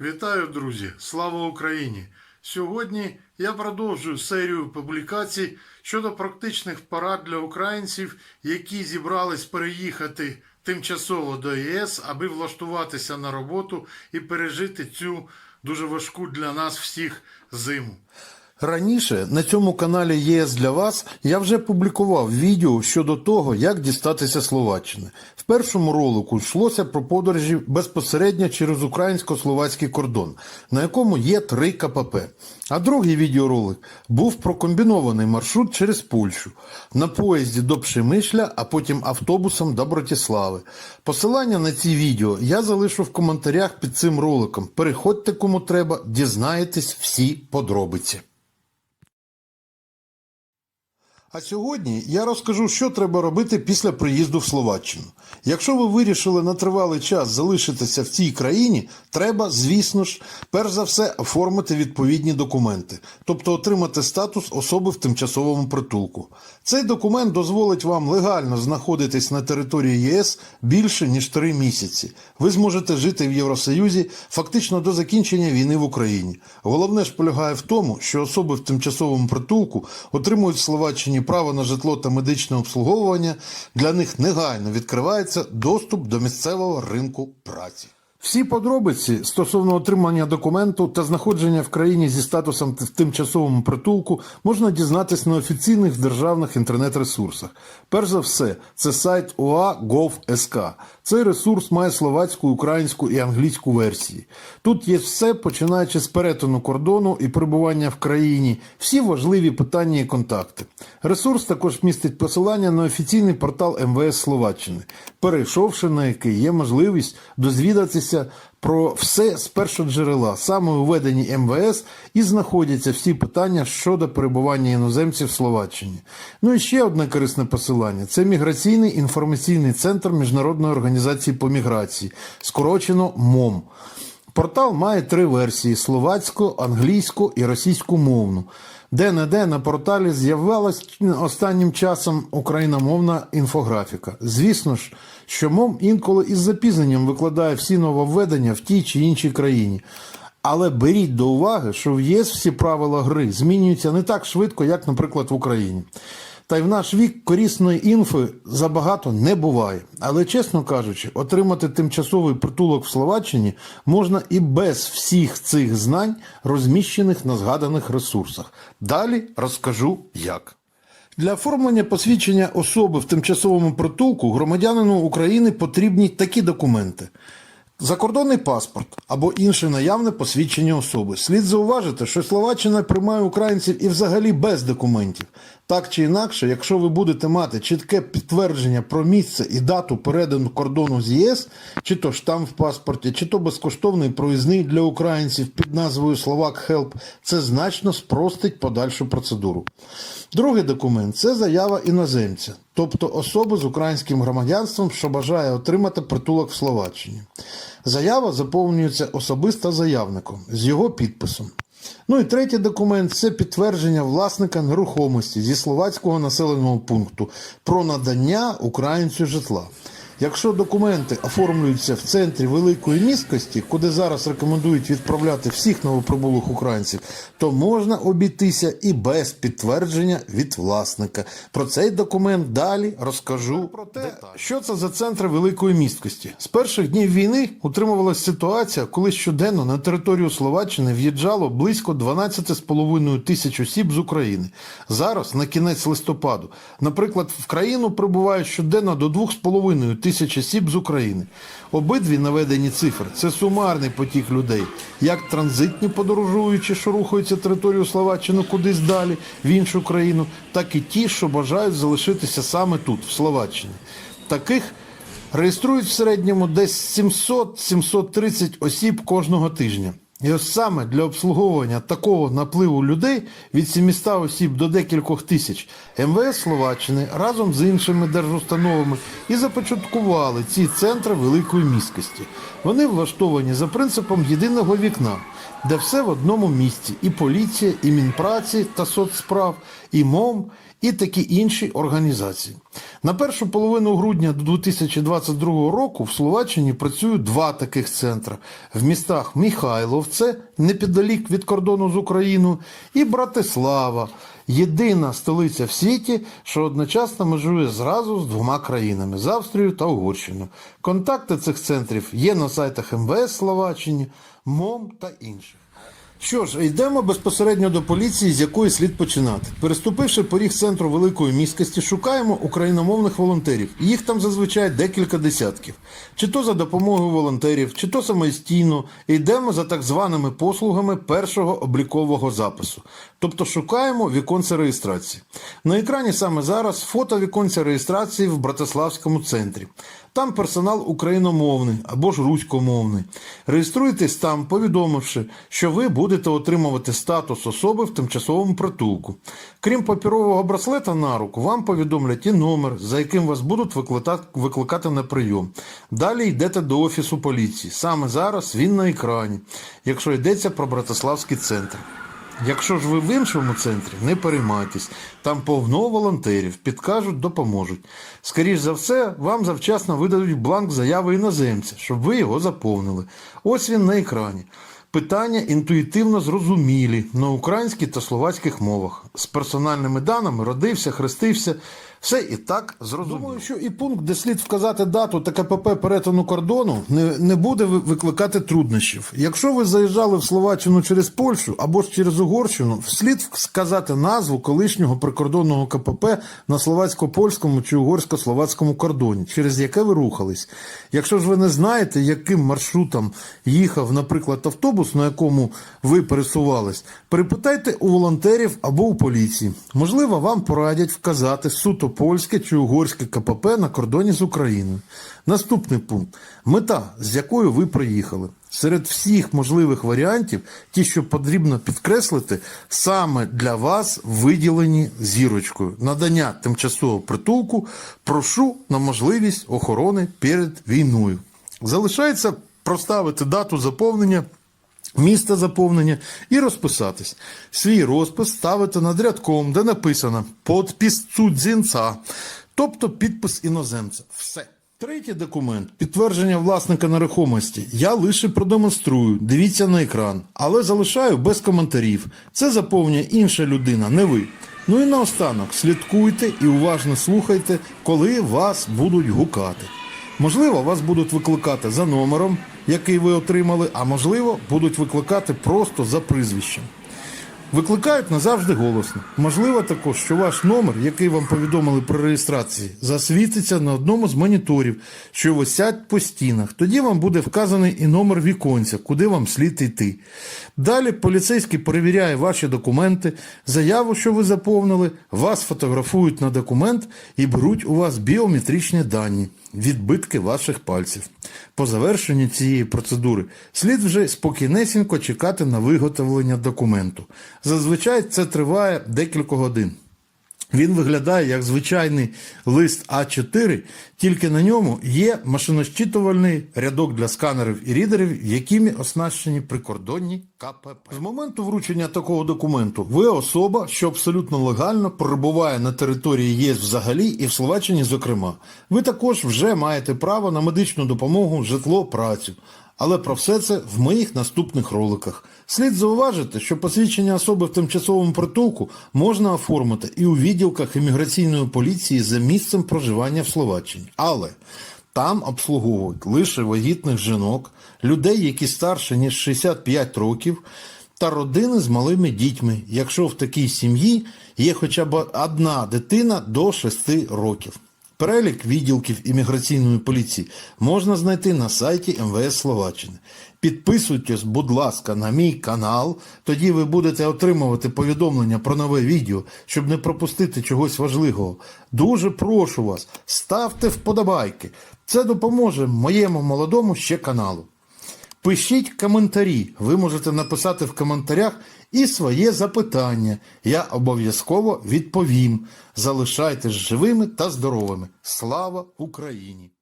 Вітаю, друзі! Слава Україні! Сьогодні я продовжую серію публікацій щодо практичних порад для українців, які зібрались переїхати тимчасово до ЄС, аби влаштуватися на роботу і пережити цю дуже важку для нас всіх зиму. Раніше на цьому каналі ЄС для вас я вже публікував відео щодо того, як дістатися Словаччини. В першому ролику йшлося про подорожі безпосередньо через українсько-словацький кордон, на якому є три КПП. А другий відеоролик був про комбінований маршрут через Польщу на поїзді до Пшемишля, а потім автобусом до Братислави. Посилання на ці відео я залишу в коментарях під цим роликом. Переходьте кому треба, дізнаєтесь всі подробиці. А сьогодні я розкажу, що треба робити після приїзду в Словаччину. Якщо ви вирішили на тривалий час залишитися в цій країні, треба, звісно ж, перш за все оформити відповідні документи, тобто отримати статус особи в тимчасовому притулку. Цей документ дозволить вам легально знаходитись на території ЄС більше ніж три місяці. Ви зможете жити в Євросоюзі фактично до закінчення війни в Україні. Головне ж полягає в тому, що особи в тимчасовому притулку отримують в Словаччині право на житло та медичне обслуговування. Для них негайно відкривається доступ до місцевого ринку праці. Всі подробиці стосовно отримання документу та знаходження в країні зі статусом в тимчасовому притулку можна дізнатись на офіційних державних інтернет-ресурсах. Перш за все, це сайт OA.gov.sk. Цей ресурс має словацьку, українську і англійську версії. Тут є все, починаючи з перетину кордону і перебування в країні, всі важливі питання і контакти. Ресурс також містить посилання на офіційний портал МВС Словаччини, перейшовши на який є можливість дозвідатися про все з першого джерела, саме у веденні МВС, і знаходяться всі питання щодо перебування іноземців в Словаччині. Ну і ще одне корисне посилання: це міграційний інформаційний центр Міжнародної організації по міграції, скорочено МОМ. Портал має три версії: словацьку, англійську і російську мовну. Де-не-де на порталі з'явилась останнім часом україномовна інфографіка. Звісно ж, що МОМ інколи із запізненням викладає всі нововведення в тій чи іншій країні. Але беріть до уваги, що в ЄС всі правила гри змінюються не так швидко, як, наприклад, в Україні. Та й в наш вік корисної інфи забагато не буває. Але, чесно кажучи, отримати тимчасовий притулок в Словаччині можна і без всіх цих знань, розміщених на згаданих ресурсах. Далі розкажу як. Для оформлення посвідчення особи в тимчасовому притулку громадянину України потрібні такі документи. Закордонний паспорт або інше наявне посвідчення особи. Слід зауважити, що Словаччина приймає українців і взагалі без документів. Так чи інакше, якщо ви будете мати чітке підтвердження про місце і дату передану кордону з ЄС, чи то штамп в паспорті, чи то безкоштовний проїзний для українців під назвою Словак Хелп, це значно спростить подальшу процедуру. Другий документ це заява іноземця, тобто особи з українським громадянством, що бажає отримати притулок в Словаччині. Заява заповнюється особисто заявником з його підписом. Ну і третій документ це підтвердження власника нерухомості зі словацького населеного пункту про надання українцю житла. Якщо документи оформлюються в центрі великої місткості, куди зараз рекомендують відправляти всіх новоприбулих українців, то можна обійтися і без підтвердження від власника. Про цей документ далі розкажу про те, що це за центри великої місткості. З перших днів війни утримувалася ситуація, коли щоденно на територію Словаччини в'їжджало близько 12,5 тисяч осіб з України. Зараз на кінець листопаду, наприклад, в країну прибуває щоденно до 2,5 тисяч осіб з України. Обидві наведені цифри це сумарний потік людей, як транзитні подорожуючі, що рухаються територію Словаччини кудись далі в іншу країну, так і ті, що бажають залишитися саме тут, в Словаччині. Таких реєструють в середньому десь 700-730 осіб кожного тижня. І ось саме для обслуговування такого напливу людей від 700 осіб до декількох тисяч МВС Словаччини разом з іншими держустановами і започаткували ці центри великої міськості. Вони влаштовані за принципом єдиного вікна, де все в одному місці: і поліція, і мінпраці та соцсправ, і МОМ, і такі інші організації. На першу половину грудня 2022 року в Словаччині працюють два таких центри в містах Міхайловце, неподалік від кордону з Україною, і Братислава, єдина столиця в світі, що одночасно межує зразу з двома країнами з Австрією та Угорщиною. Контакти цих центрів є на сайтах МВС Словаччині, МОМ та інших. Що ж, йдемо безпосередньо до поліції, з якої слід починати. Переступивши поріг центру великої міськості, шукаємо україномовних волонтерів. Їх там зазвичай декілька десятків. Чи то за допомогою волонтерів, чи то самостійно. Йдемо за так званими послугами першого облікового запису. Тобто шукаємо віконце реєстрації. На екрані саме зараз фото віконця реєстрації в Братиславському центрі. Там персонал україномовний або ж руськомовний. Реєструйтесь там, повідомивши, що ви будете отримувати статус особи в тимчасовому притулку. Крім папірового браслета на руку, вам повідомлять і номер, за яким вас будуть викликати, на прийом. Далі йдете до офісу поліції. Саме зараз він на екрані, якщо йдеться про Братиславський центр. Якщо ж ви в іншому центрі, не переймайтесь, там повно волонтерів, підкажуть, допоможуть. Скоріш за все, вам завчасно видадуть бланк заяви іноземця, щоб ви його заповнили. Ось він на екрані. Питання інтуїтивно зрозумілі на українській та словацьких мовах. З персональними даними родився, хрестився. Все і так зрозуміло. Думаю, що і пункт, де слід вказати дату та КПП перетину кордону, не, не буде викликати труднощів. Якщо ви заїжджали в Словаччину через Польщу або ж через Угорщину, слід сказати назву колишнього прикордонного КПП на словацько-польському чи угорсько-словацькому кордоні, через яке ви рухались. Якщо ж ви не знаєте, яким маршрутом їхав, наприклад, автобус, на якому ви пересувались, перепитайте у волонтерів або у поліції. Можливо, вам порадять вказати суто польське чи угорське КПП на кордоні з Україною. Наступний пункт мета, з якою ви приїхали. Серед всіх можливих варіантів, ті, що потрібно підкреслити, саме для вас виділені зірочкою. Надання тимчасового притулку прошу на можливість охорони перед війною. Залишається проставити дату заповнення місце заповнення і розписатись. Свій розпис ставити над рядком, де написано «Подпис цудзінця», тобто підпис іноземця. Все. Третій документ підтвердження власника нерухомості. Я лише продемонструю. Дивіться на екран, але залишаю без коментарів. Це заповнює інша людина, не ви. Ну і наостанок слідкуйте і уважно слухайте, коли вас будуть гукати. Можливо, вас будуть викликати за номером, який ви отримали, а можливо, будуть викликати просто за прізвищем. Викликають назавжди голосно. Можливо також, що ваш номер, який вам повідомили при реєстрації, засвітиться на одному з моніторів, що висять по стінах. Тоді вам буде вказаний і номер віконця, куди вам слід йти. Далі поліцейський перевіряє ваші документи, заяву, що ви заповнили, вас фотографують на документ і беруть у вас біометричні дані, відбитки ваших пальців. По завершенні цієї процедури слід вже спокійнесенько чекати на виготовлення документу. Зазвичай це триває декілька годин. Він виглядає як звичайний лист А4, тільки на ньому є машинощитувальний рядок для сканерів і рідерів, якими оснащені прикордонні КПП. З моменту вручення такого документу ви особа, що абсолютно легально перебуває на території ЄС взагалі і в Словаччині, зокрема. Ви також вже маєте право на медичну допомогу, житло, працю. Але про все це в моїх наступних роликах. Слід зауважити, що посвідчення особи в тимчасовому притулку можна оформити і у відділках імміграційної поліції за місцем проживання в Словаччині. Але там обслуговують лише вагітних жінок, людей, які старше ніж 65 років, та родини з малими дітьми, якщо в такій сім'ї є хоча б одна дитина до 6 років. Перелік відділків імміграційної поліції можна знайти на сайті МВС Словаччини. Підписуйтесь, будь ласка, на мій канал, тоді ви будете отримувати повідомлення про нове відео, щоб не пропустити чогось важливого. Дуже прошу вас, ставте вподобайки. Це допоможе моєму молодому ще каналу. Пишіть коментарі. Ви можете написати в коментарях і своє запитання. Я обов'язково відповім. Залишайтесь живими та здоровими. Слава Україні!